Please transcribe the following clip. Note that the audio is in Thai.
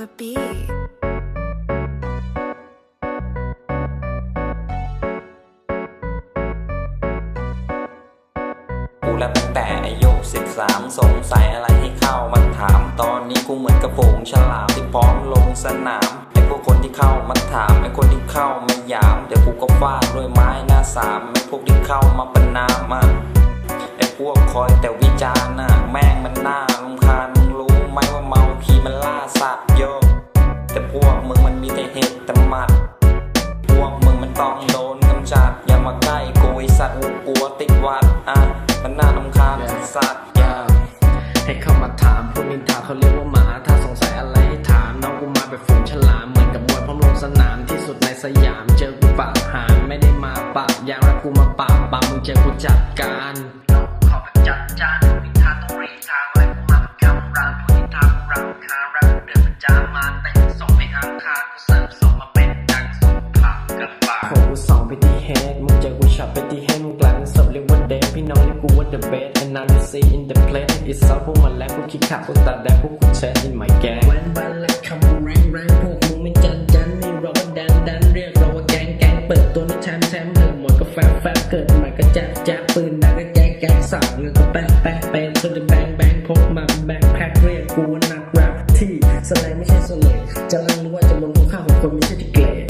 the beat. กูแล้วตั้งแต่อายุสิบสามสงสัยอะไรให้เข้ามาถาม ตอนนี้กูเหมือนกับฝูงฉลามที่พร้อมลงสนามไอ้พวกคนที่เข้ามาถามไอ้คนที่เข้ามาหยาม เดี๋ยวกูก็ฟาดด้วยไม้หน้าสามไอ้พวกที่เข้ามาประนามอะไอ้พวกคอยแต่วิจารณ์น่ะ มันล่าสัตว์โยก แต่พวกมึงมันมีแต่เหตุแต่หมัด พวกมึงมันต้องโดนกำจัด อย่ามาใกล้กูไอสัตว์กูกลัวติดหวัดอะมันน่ารำคาญสัตว์อย่าให้เข้ามาถามพวกนินทาเขาเรียกว่าหมาถ้าสงสัยอะไรให้ถามน้องกูมาแบบฝูงฉลามเหมือนกับมวยพร้อมลงสนามที่สุดในสยามเจอกูปากหานไม่ได้มาปากยางแล้วกูมาปากปากมึงเจอกูจัดการ พวกกูสองไปที่เฮดมึงเจอกูช็อตไปที่เฮดมึงกลายเป็นศพเรียกว่าเดทพี่น้องเรียกกูว่าเดอะเบส and now you see in the place it's all พวกมันแลกพวกคิดขาดพวกตัดแดกพวกกูแชทไม่แก๊งแวันวันและคำกูแรงแรงพวกมึงไม่จันจันนี่เราก็ดันดันเรียกเราว่าแก๊งแก๊งเปิดตัวนี่แชมแชมเธอหมดก็แฟบแฟบเกิดใหม่ก็แจ๊กแจ๊กปืนนักก็แจ๊กแก๊กสาวเงินก็แป๊กแป๊กแป๊กจนจะแบงแบงพกมาแบงแพ็คเรียกกูว่านักแรปที่แสดงไม่ใช่เสน่ห์จะรังรู้ว่าจะมลงพวกข้าของคนไม่ใช่จะเกลด